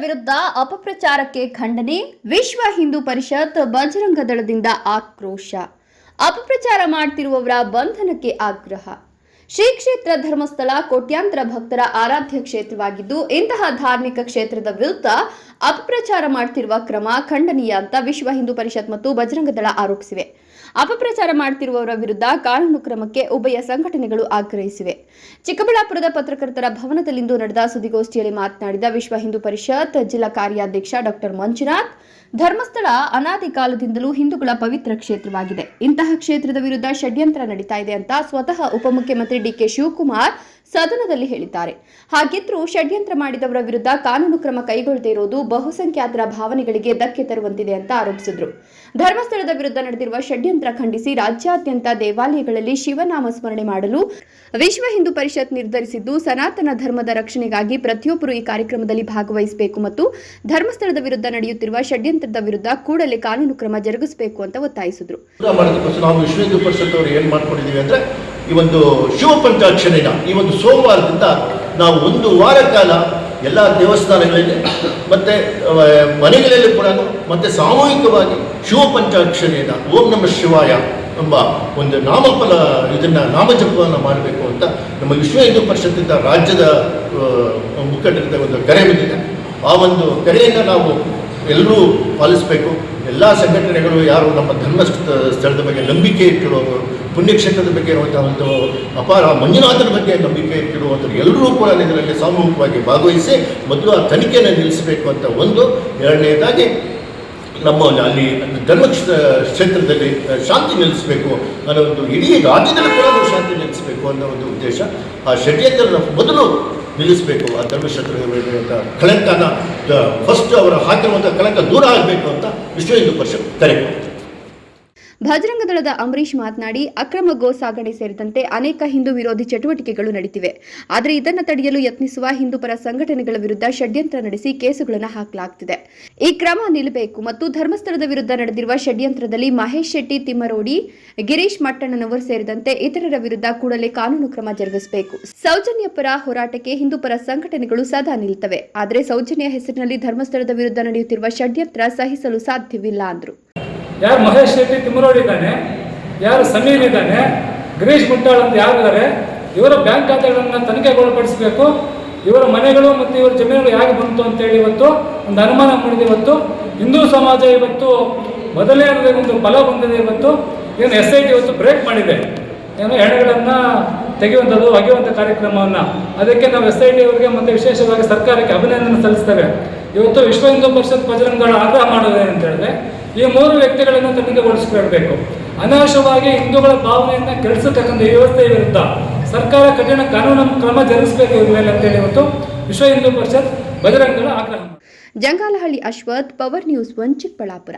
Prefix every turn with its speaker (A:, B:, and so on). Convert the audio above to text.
A: ವಿರುದ್ಧ ಅಪಪ್ರಚಾರಕ್ಕೆ ಖಂಡನೆ ವಿಶ್ವ ಹಿಂದೂ ಪರಿಷತ್ ಬಜರಂಗ ದಳದಿಂದ ಆಕ್ರೋಶ. ಅಪಪ್ರಚಾರ ಮಾಡ್ತಿರುವವರ ಬಂಧನಕ್ಕೆ ಆಗ್ರಹ. ಶ್ರೀ ಕ್ಷೇತ್ರ ಧರ್ಮಸ್ಥಳ ಕೋಟ್ಯಾಂತರ ಭಕ್ತರ ಆರಾಧ್ಯ ಕ್ಷೇತ್ರವಾಗಿದ್ದು, ಇಂತಹ ಧಾರ್ಮಿಕ ಕ್ಷೇತ್ರದ ವಿರುದ್ಧ ಅಪಪ್ರಚಾರ ಮಾಡ್ತಿರುವ ಕ್ರಮ ಖಂಡನೀಯ ಅಂತ ವಿಶ್ವ ಹಿಂದೂ ಪರಿಷತ್ ಮತ್ತು ಬಜರಂಗ ದಳ ಆರೋಪಿಸಿವೆ. ಅಪಪ್ರಚಾರ ಮಾಡ್ತಿರುವವರ ವಿರುದ್ಧ ಕಾನೂನು ಕ್ರಮಕ್ಕೆ ಉಭಯ ಸಂಘಟನೆಗಳು ಆಗ್ರಹಿಸಿವೆ. ಚಿಕ್ಕಬಳ್ಳಾಪುರದ ಪತ್ರಕರ್ತರ ಭವನದಲ್ಲಿಂದು ನಡೆದ ಸುದ್ದಿಗೋಷ್ಠಿಯಲ್ಲಿ ಮಾತನಾಡಿದ ವಿಶ್ವ ಹಿಂದೂ ಪರಿಷತ್ ಜಿಲ್ಲಾ ಕಾರ್ಯಾಧ್ಯಕ್ಷ ಡಾಕ್ಟರ್ ಮಂಜುನಾಥ್, ಧರ್ಮಸ್ಥಳ ಅನಾದಿ ಕಾಲದಿಂದಲೂ ಹಿಂದೂಗಳ ಪವಿತ್ರ ಕ್ಷೇತ್ರವಾಗಿದೆ. ಇಂತಹ ಕ್ಷೇತ್ರದ ವಿರುದ್ಧ ಷಡ್ಯಂತ್ರ ನಡೀತಾ ಇದೆ ಅಂತ ಸ್ವತಃ ಉಪಮುಖ್ಯಮಂತ್ರಿ ಡಿಕೆ ಶಿವಕುಮಾರ್ ಸದನದಲ್ಲಿ ಹೇಳಿದ್ದಾರೆ. ಹಾಗಿದ್ರೂ ಷಡ್ಯಂತ್ರ ಮಾಡಿದವರ ವಿರುದ್ಧ ಕಾನೂನು ಕ್ರಮ ಕೈಗೊಳ್ಳದೇ ಇರುವುದು ಬಹುಸಂಖ್ಯಾತರ ಭಾವನೆಗಳಿಗೆ ಧಕ್ಕೆ ತರುವಂತಿದೆ ಅಂತ ಆರೋಪಿಸಿದ್ರು. ಧರ್ಮಸ್ಥಳದ ವಿರುದ್ಧ ನಡೆದಿರುವ ಷಡ್ಯಂತ್ರ ಖಂಡಿಸಿ ರಾಜ್ಯಾದ್ಯಂತ ದೇವಾಲಯಗಳಲ್ಲಿ ಶಿವನಾಮ ಸ್ಮರಣೆ ಮಾಡಲು ವಿಶ್ವ ಹಿಂದೂ ಪರಿಷತ್ ನಿರ್ಧರಿಸಿದ್ದು, ಸನಾತನ ಧರ್ಮದ ರಕ್ಷಣೆಗಾಗಿ ಪ್ರತಿಯೊಬ್ಬರು ಈ ಕಾರ್ಯಕ್ರಮದಲ್ಲಿ ಭಾಗವಹಿಸಬೇಕು ಮತ್ತು ಧರ್ಮಸ್ಥಳದ ವಿರುದ್ಧ ನಡೆಯುತ್ತಿರುವ ಷಡ್ಯಂತ್ರದ ವಿರುದ್ಧ ಕೂಡಲೇ ಕಾನೂನು ಕ್ರಮ ಜರುಗಿಸಬೇಕು ಅಂತ ಒತ್ತಾಯಿಸಿದ್ರು.
B: ಈ ಒಂದು ಶಿವ ಪಂಚಾಕ್ಷರಿನ ಈ ಒಂದು ಸೋಮವಾರದಿಂದ ನಾವು ಒಂದು ವಾರ ಕಾಲ ಎಲ್ಲ ದೇವಸ್ಥಾನಗಳಲ್ಲಿ ಮತ್ತು ಮನೆಗಳಲ್ಲಿ ಕೂಡ ಮತ್ತು ಸಾಮೂಹಿಕವಾಗಿ ಶಿವ ಪಂಚಾಕ್ಷರಿಯನ್ನು ಓಂ ನಮ ಶಿವಾಯ ಎಂಬ ಒಂದು ನಾಮಫಲ, ಇದನ್ನು ನಾಮಜಪವನ್ನು ಮಾಡಬೇಕು ಅಂತ ನಮ್ಮ ವಿಶ್ವ ಹಿಂದೂ ಪರಿಷತ್ತಿಂದ ರಾಜ್ಯದ ಮುಖಂಡರಿಂದ ಒಂದು ಕರೆ ಬಂದಿದೆ. ಆ ಒಂದು ಕರೆಯನ್ನು ನಾವು ಎಲ್ಲರೂ ಪಾಲಿಸಬೇಕು. ಎಲ್ಲ ಸಂಘಟನೆಗಳು ಯಾರು ನಮ್ಮ ಧರ್ಮ ಸ್ಥಳದ ಬಗ್ಗೆ ನಂಬಿಕೆ ಇಟ್ಟಿರುವವರು, ಪುಣ್ಯಕ್ಷೇತ್ರದ ಬಗ್ಗೆ ಇರುವಂಥ ಒಂದು ಅಪಾರ ಮಂಜುನಾಥನ ಬಗ್ಗೆ ನಂಬಿಕೆ ಇಟ್ಟಿರುವಂಥದ್ದು ಎಲ್ಲರೂ ಕೂಡ ಇದರಲ್ಲಿ ಸಾಮೂಹಿಕವಾಗಿ ಭಾಗವಹಿಸಿ ಮೊದಲು ಆ ತನಿಖೆಯನ್ನು ನಿಲ್ಲಿಸಬೇಕು ಅಂತ ಒಂದು. ಎರಡನೇದಾಗಿ ನಮ್ಮ ಅಲ್ಲಿ ಧರ್ಮ ಕ್ಷೇತ್ರದಲ್ಲಿ ಶಾಂತಿ ನಿಲ್ಲಿಸಬೇಕು ಅನ್ನೋ ಒಂದು ಇಡೀ ರಾಜ್ಯದಲ್ಲಿ ಕೂಡ ಶಾಂತಿ ನಿಲ್ಲಿಸಬೇಕು ಅನ್ನೋ ಒಂದು ಉದ್ದೇಶ. ಆ ಷಡ್ಯಂತ್ರನ ಮೊದಲು ನಿಲ್ಲಿಸಬೇಕು ಆ ಧರ್ಮಶಾಸ್ತ್ರ ಕಳಂಕನ ಫಸ್ಟ್ ಅವರು ಹಾಕಿರುವಂಥ ಕಳಂಕ ದೂರ ಆಗಬೇಕು ಅಂತ ವಿಶ್ವ ಹಿಂದೂ ಪರಿಷತ್ ಕರೆ
A: ಭಜರಂಗ ದಳದ ಅಂಬರೀಶ್ ಮಾತನಾಡಿ, ಅಕ್ರಮ ಗೋ ಸಾಗಣೆ ಸೇರಿದಂತೆ ಅನೇಕ ಹಿಂದೂ ವಿರೋಧಿ ಚಟುವಟಿಕೆಗಳು ನಡೆದಿವೆ ಆದರೆ ಇದನ್ನು ತಡೆಯಲು ಯತ್ನಿಸುವ ಹಿಂದೂ ಪರ ಸಂಘಟನೆಗಳ ವಿರುದ್ಧ ಷಡ್ಯಂತ್ರ ನಡೆಸಿ ಕೇಸುಗಳನ್ನು ಹಾಕಲಾಗುತ್ತಿದೆ ಈ ಕ್ರಮ ನಿಲ್ಲಬೇಕು ಮತ್ತು ಧರ್ಮಸ್ಥಳದ ವಿರುದ್ಧ ನಡೆದಿರುವ ಷಡ್ಯಂತ್ರದಲ್ಲಿ ಮಹೇಶ್ ಶೆಟ್ಟಿ, ತಿಮ್ಮರೋಡಿ, ಗಿರೀಶ್ ಮಟ್ಟಣ್ಣನವರು ಸೇರಿದಂತೆ ಇತರರ ವಿರುದ್ಧ ಕೂಡಲೇ ಕಾನೂನು ಕ್ರಮ ಜರುಗಿಸಬೇಕು. ಸೌಜನ್ಯ ಪರ ಹೋರಾಟಕ್ಕೆ ಹಿಂದೂ ಪರ ಸಂಘಟನೆಗಳು ಸದಾ ನಿಲ್ಲುತ್ತವೆ ಆದರೆ ಸೌಜನ್ಯ ಹೆಸರಿನಲ್ಲಿ ಧರ್ಮಸ್ಥಳದ ವಿರುದ್ಧ ನಡೆಯುತ್ತಿರುವ ಷಡ್ಯಂತ್ರ ಸಹಿಸಲು ಸಾಧ್ಯವಿಲ್ಲ ಅಂದರು.
C: ಯಾರು ಮಹೇಶ್ ಶೆಟ್ಟಿ ತಿಮ್ಮರೋಡ್ ಇದ್ದಾನೆ, ಯಾರು ಸಮೀರ್ ಇದ್ದಾನೆ, ಗಿರೀಶ್ ಮುಟ್ಟಾಳ್ ಅಂತ ಯಾರಿದ್ದಾರೆ ಇವರ ಬ್ಯಾಂಕ್ ಖಾತೆಗಳನ್ನು ತನಿಖೆಗೊಳಪಡಿಸಬೇಕು, ಇವರ ಮನೆಗಳು ಮತ್ತು ಇವರ ಜಮೀನುಗಳು ಹೇಗೆ ಬಂತು ಅಂತೇಳಿ ಇವತ್ತು ಒಂದು ಅನುಮಾನ ಮಾಡಿದೆ ಇವತ್ತು. ಹಿಂದೂ ಸಮಾಜ ಇವತ್ತು ಮೊದಲೇ ಒಂದು ಫಲ ಬಂದಿದೆ ಇವತ್ತು. ಏನು ಎಸ್ ಐ ಟಿ ಇವತ್ತು ಬ್ರೇಕ್ ಮಾಡಿದೆ. ಏನು ಹೆಣಗಳನ್ನು ತೆಗೆಯುವಂಥದ್ದು, ಒಗೆಯುವಂಥ ಕಾರ್ಯಕ್ರಮವನ್ನು. ಅದಕ್ಕೆ ನಾವು ಎಸ್ ಐ ಟಿ ಅವರಿಗೆ ಮತ್ತು ವಿಶೇಷವಾಗಿ ಸರ್ಕಾರಕ್ಕೆ ಅಭಿನಂದನೆ ಸಲ್ಲಿಸ್ತೇವೆ. ಇವತ್ತು ವಿಶ್ವ ಹಿಂದೂ ಪರಿಷತ್ ಭಜರಂಗಗಳು ಆಗ್ರಹ ಮಾಡೋದೇನಂತ ಹೇಳಿದ್ರೆ ಈ ಮೂರು ವ್ಯಕ್ತಿಗಳನ್ನು ತನಿಖೆಗೊಳಿಸಿಕೊಳ್ಬೇಕು ಅನಾವಶ್ಯವಾಗಿ ಹಿಂದೂಗಳ ಭಾವನೆಯನ್ನು ಕೆಡಿಸತಕ್ಕಂಥ ವ್ಯವಸ್ಥೆ ವಿರುದ್ಧ ಸರ್ಕಾರ ಕಠಿಣ ಕಾನೂನು ಕ್ರಮ ಜರುಗಿಸಬೇಕು ಇವ್ರ ಮೇಲೆ ಅಂತೇಳಿ ಇವತ್ತು ವಿಶ್ವ ಹಿಂದೂ ಪರಿಷತ್ ಬಜರಂಗಗಳ ಆಗ್ರಹ
A: Jangalahalli Ashwath, power news one Chikkaballapur